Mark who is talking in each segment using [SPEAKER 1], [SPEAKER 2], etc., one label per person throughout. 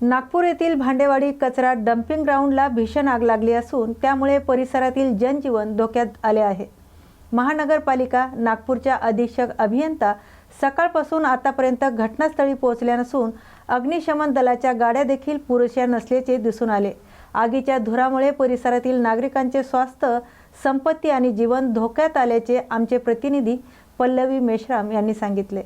[SPEAKER 1] नागपूर येथील भांडेवाडी कचरा डम्पिंग ग्राउंडला भीषण आग लागली असून त्यामुळे परिसरातील जनजीवन धोक्यात आले आहे. महानगरपालिका नागपूरच्या अधीक्षक अभियंता सकाळपासून आतापर्यंत घटनास्थळी पोहोचल्या नसून अग्निशमन दलाच्या गाड्या देखील पुरेशा नसल्याचे दिसून आले. आगीच्या धुरामुळे परिसरातील नागरिकांचे स्वास्थ्य संपत्ती आणि जीवन धोक्यात आल्याचे आमचे प्रतिनिधी पल्लवी मेश्राम यांनी सांगितले.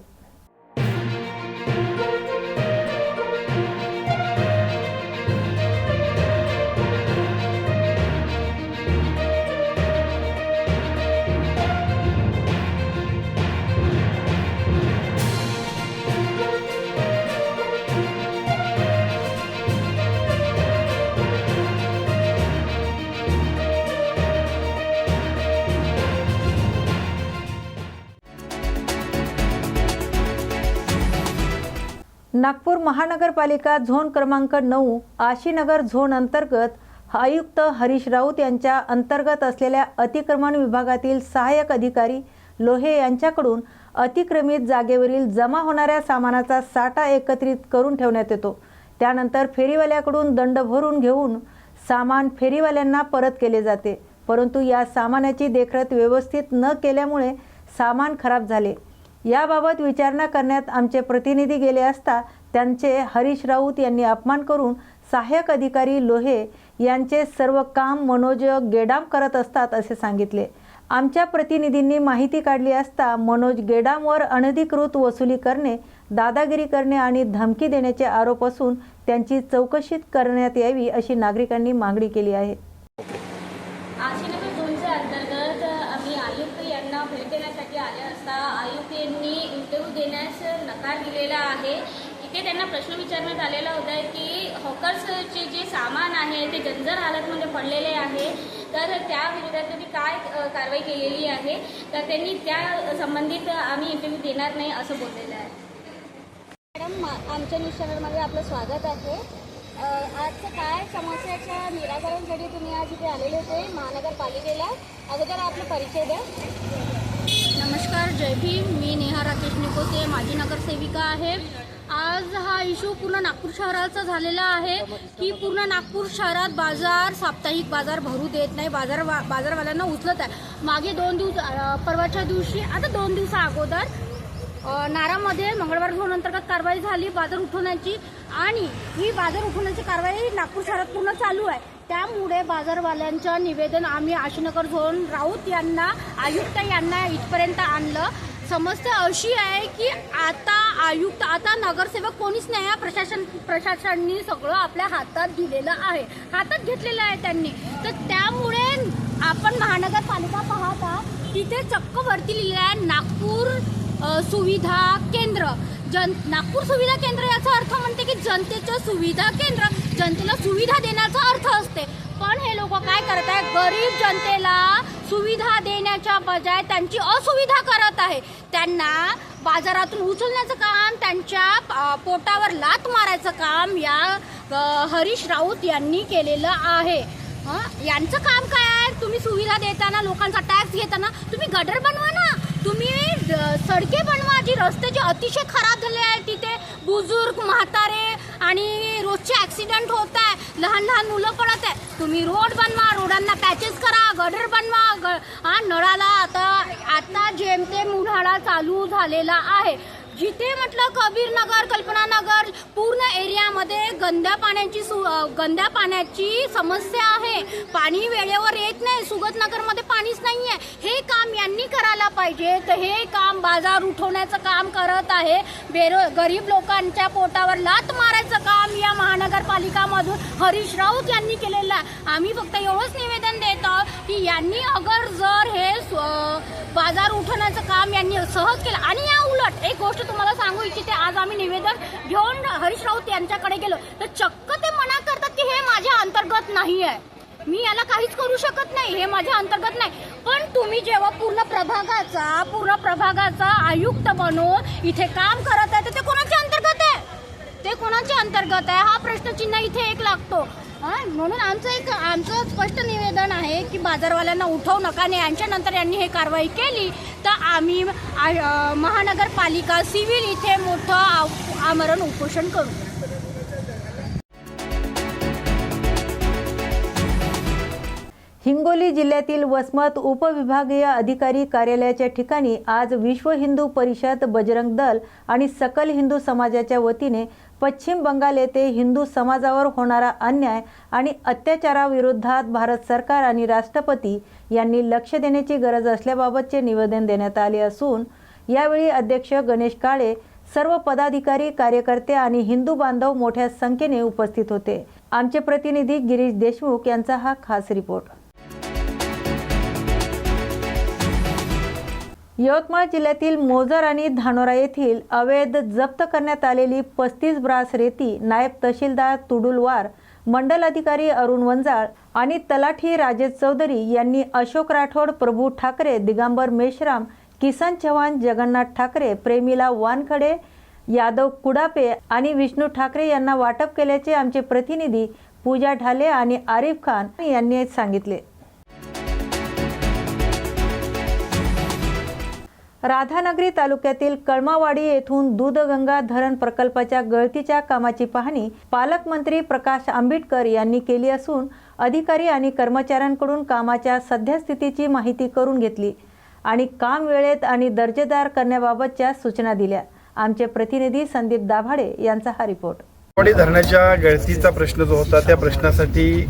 [SPEAKER 1] नागपूर महानगरपालिका झोन क्रमांक नऊ आशीनगर झोन अंतर्गत आयुक्त हरीश राऊत यांच्या अंतर्गत असलेल्या अतिक्रमण विभागातील सहाय्यक अधिकारी लोहे यांच्याकडून अतिक्रमित जागेवरील जमा होणाऱ्या सामानाचा साठा एकत्रित करून ठेवण्यात येतो. त्यानंतर फेरीवाल्याकडून दंड भरून घेऊन सामान फेरीवाल्यांना परत केले जाते. परंतु या सामानाची देखरेख व्यवस्थित न केल्यामुळे सामान खराब झाले. याबाबत विचारणा करण्यात आमचे प्रतिनिधी गेले असता त्यांचे हरीश राऊत यांनी अपमान करून सहाय्यक अधिकारी लोहे यांचे सर्व काम मनोज गेडाम करत असतात असे सांगितले. आमच्या प्रतिनिधींनी माहिती काढली असता मनोज गेडामवर अनधिकृत वसुली करणे दादागिरी करणे आणि धमकी देण्याचे आरोप असून त्यांची चौकशी करण्यात यावी अशी नागरिकांनी मागणी केली आहे
[SPEAKER 2] आशिनगर झोनच्या अंतर्गत आम्ही आयुक्त यांना भेट देण्यासाठी आले असता आयुक्त यांनी देण्यास नकार दिलेला आहे. इथे त्यांना प्रश्न विचारण्यात आलेला होता की हॉकर्सचे जे सामान आहे ते जंजर हालतमध्ये पडलेले आहे. तर त्या विरोधात तुम्ही काय कारवाई केलेली आहे? तर त्यांनी त्या संबंधित आम्ही इंटरव्ह्यू देणार नाही असं बोललेलं आहे. मॅडम आमच्या न्यूज चॅनलमध्ये आपलं स्वागत आहे. आजचं काय समस्याच्या निराकरणासाठी तुम्ही आज इथे आलेले होते महानगरपालिकेला? अगोदर आपला परिचय द्या.
[SPEAKER 3] नमस्कार जय भीम. मी नेहा राकेश निकोते माजी नगरसेविका आहे. आज हा इशू पूर्ण नागपूर शहराचा झालेला आहे. की पूर्ण नागपूर शहरात बाजार साप्ताहिक बाजार भरू देत नाही. बाजार बाजारवाल्यांना उचलत आहे. मागे दोन दिवस परवाच्या दिवशी आता दोन दिवसा अगोदर नारामध्ये मंगळवार झोन अंतर्गत कारवाई झाली बाजार उठवण्याची आणि ही बाजार उठवण्याची कारवाई नागपूर शहरात पूर्ण चालू आहे. त्यामुळे बाजारवाल्यांचं निवेदन आम्ही आशीनगर झोन राऊत यांना आयुक्त यांना इथपर्यंत आणलं. समस्या अशी आहे की आता आयुक्त आता नगरसेवक कोणीच नाही आहे. प्रशासन प्रशासनाने सगळं आपल्या हातात दिलेलं आहे. हातात घेतलेलं आहे त्यांनी. तर त्यामुळे आपण महानगरपालिका पाहता तिथे चक्क वरती लिहिलं आहे नागपूर सुविधा केंद्र. जन नागपूर सुविधा केंद्र याचा अर्थ म्हणते की जनतेचं सुविधा केंद्र. जनतेला सुविधा देण्याचा अर्थ असते. पण हे लोक काय करत आहे गरीब जनतेला सुविधा देण्याच्या बजाय त्यांची असुविधा करत आहे. त्यांना बाजारातून उचलण्याचं काम त्यांच्या पोटावर लात मारायचं काम या हरीश राऊत यांनी केलेलं आहे. हं? यांचं काम काय आहे? तुम्ही सुविधा देताना लोकांचा टॅक्स घेताना तुम्ही गटर बनवा ना. तुम्ही सडके बनवा जी रस्ते जे अतिशय खराब झाले आहेत तिथे बुजुर्ग म्हातारे आणि रोजचे ॲक्सिडेंट होत आहे लहान लहान मुलं पडत आहे तुम्ही रोड बनवा रोडांना पॅचेस करा गडर बनवा ग हा नळाला आता आता जेमतेम उन्हाळा चालू झालेला आहे. जिथे म्हटलं कबीरनगर कल्पनानगर पूर्ण एरियामध्ये गंद्या पाण्याची सु गंद्या पाण्याची समस्या आहे. पाणी वेळेवर येत नाही. सुगतनगरमध्ये पाणीच नाही आहे हे काम यांनी करायला पाहिजे. तर हे काम बाजार उठवण्याचं काम करत आहे. बेरो गरीब लोकांच्या पोटावर लात मारायचं काम या महानगरपालिकामधून हरीश राऊत यांनी केलेलं आहे. आम्ही फक्त एवढंच निवेदन देतो की यांनी अगर जर हे स्व- बाजार उठवण्याचं काम यांनी सहज केलं. आणि या उलट एक गोष्ट तुम्हाला सांगू इच्छिते आज आम्ही निवेदन घेऊन हरीश राऊत यांच्याकडे गेलो. तर चक्क ते मना करतात की हे माझ्या अंतर्गत नाही आहे मी याला काहीच करू शकत नाही हे माझ्या अंतर्गत नाही. पण तुम्ही जेव्हा पूर्ण प्रभागाचा पूर्ण प्रभागाचा आयुक्त बनून इथे काम करत आहे तर ते कोणाच्या अंतर्गत आहे? ते कोणाच्या अंतर्गत आहे? हा प्रश्नचिन्ह इथे एक लागतो. म्हणून आमचं एक आमचं स्पष्ट की बाजारवाल्यांना उठवू नका आणि यांच्यानंतर यांनी हे कारवाई केली. तर आम्ही महानगरपालिका सिव्हिल इथे मोठं आमरण उपोषण करू.
[SPEAKER 1] हिंगोली जिल्ह्यातील वसमत उपविभागीय अधिकारी कार्यालयाच्या ठिकाणी आज विश्व हिंदू परिषद बजरंग दल आणि सकल हिंदू समाजाच्या वतीने पश्चिम बंगाल येथे हिंदू समाजावर होणारा अन्याय आणि अत्याचाराविरोधात भारत सरकार आणि राष्ट्रपती यांनी लक्ष देण्याची गरज असल्याबाबतचे निवेदन देण्यात आले असून यावेळी अध्यक्ष गणेश काळे सर्व पदाधिकारी कार्यकर्ते आणि हिंदू बांधव मोठ्या संख्येने उपस्थित होते. आमचे प्रतिनिधी गिरीश देशमुख यांचा हा खास रिपोर्ट. यवतमाळ जिल्ह्यातील मोजर आणि धानोरा येथील अवैध जप्त करण्यात आलेली पस्तीस ब्रास रेती नायब तहसीलदार तुडुलवार मंडल अधिकारी अरुण वंजाळ आणि तलाठी राजेश चौधरी यांनी अशोक राठोड प्रभू ठाकरे दिगंबर मेश्राम किसन चव्हाण जगन्नाथ ठाकरे प्रेमिला वानखडे यादव कुडापे आणि विष्णू ठाकरे यांना वाटप केल्याचे आमचे प्रतिनिधी पूजा ढाले आणि आरिफ खान यांनी सांगितले. राधानगरी तालुक्यातील कळमावाडी येथून दूधगंगा धरण प्रकल्पाच्या गळतीच्या कामाची पाहणी पालकमंत्री प्रकाश आंबेडकर यांनी केली असून अधिकारी आणि कर्मचाऱ्यांकडून कामाच्या सद्यस्थितीची माहिती करून घेतली आणि काम वेळेत आणि दर्जेदार करण्याबाबतच्या सूचना दिल्या. आमचे प्रतिनिधी संदीप दाभाडे यांचा हा रिपोर्ट.
[SPEAKER 4] धरणाच्या गळतीचा प्रश्न जो होता त्या प्रश्नासाठी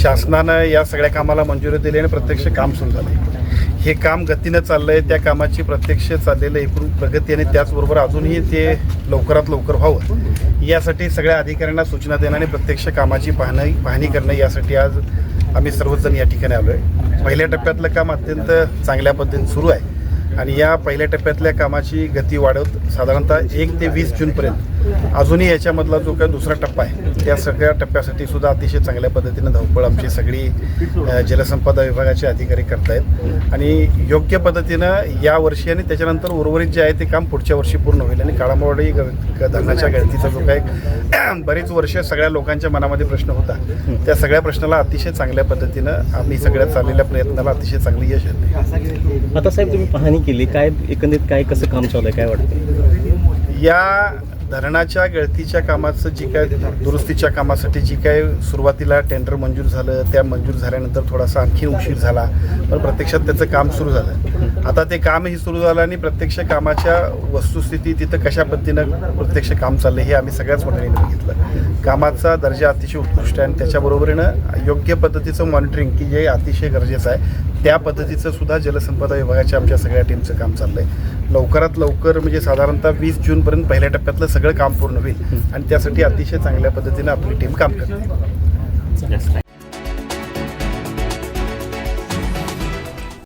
[SPEAKER 4] शासनानं या सगळ्या कामाला मंजुरी दिली आणि प्रत्यक्ष काम सुरू झाले. हे काम गतीनं चाललं आहे त्या कामाची प्रत्यक्ष चाललेलं एकूण प्रगती आणि त्याचबरोबर अजूनही ते लवकरात लवकर व्हावं. यासाठी सगळ्या अधिकाऱ्यांना सूचना देणं आणि प्रत्यक्ष कामाची पाहणी पाहणी करणं यासाठी आज आम्ही सर्वजण या ठिकाणी आलो आहे पहिल्या टप्प्यातलं काम अत्यंत चांगल्या पद्धतीने सुरू आहे आणि या पहिल्या टप्प्यातल्या कामाची गती वाढवत साधारणतः एक ते वीस जूनपर्यंत अजूनही याच्यामधला जो काही दुसरा टप्पा आहे त्या सगळ्या टप्प्यासाठी सुद्धा अतिशय चांगल्या पद्धतीनं धावपळ आमची सगळी जलसंपदा विभागाचे अधिकारी करतायत. आणि योग्य पद्धतीनं या वर्षी आणि त्याच्यानंतर उर्वरित जे आहे ते काम पुढच्या वर्षी पूर्ण होईल. आणि ग- धरणाच्या गळतीचा जो काही बरीच वर्ष सगळ्या लोकांच्या मनामध्ये प्रश्न होता. त्या सगळ्या प्रश्नाला अतिशय चांगल्या पद्धतीनं आम्ही सगळ्या चाललेल्या प्रयत्नाला अतिशय चांगलं यश येते
[SPEAKER 5] आता साहेब तुम्ही पाहणी केली. काय एकंदरीत काय कसं काम चालू आहे? काय वाटतं
[SPEAKER 4] या धरणाच्या गळतीच्या कामाचं जी काय दुरुस्तीच्या कामासाठी जी काय सुरुवातीला टेंडर मंजूर झालं त्या मंजूर झाल्यानंतर थोडासा आणखी उशीर झाला पण प्रत्यक्षात त्याचं काम सुरू झालं. आता ते कामही सुरू झालं आणि प्रत्यक्ष कामाच्या वस्तुस्थिती तिथं कशा पद्धतीनं प्रत्यक्ष काम चाललं हे आम्ही सगळ्याच मंडळीने बघितलं. कामाचा दर्जा अतिशय उत्कृष्ट आहे आणि त्याच्याबरोबरीनं योग्य पद्धतीचं मॉनिटरिंग की जे अतिशय गरजेचं आहे त्या पद्धतीचं सुद्धा जलसंपदा विभागाच्या आमच्या सगळ्या टीमचं काम चाललं आहे लवकरात लवकर म्हणजे साधारणतः वीस जूनपर्यंत पहिल्या टप्प्यातलं सगळं काम पूर्ण होईल. आणि त्यासाठी अतिशय चांगल्या पद्धतीनं आपली टीम काम करते.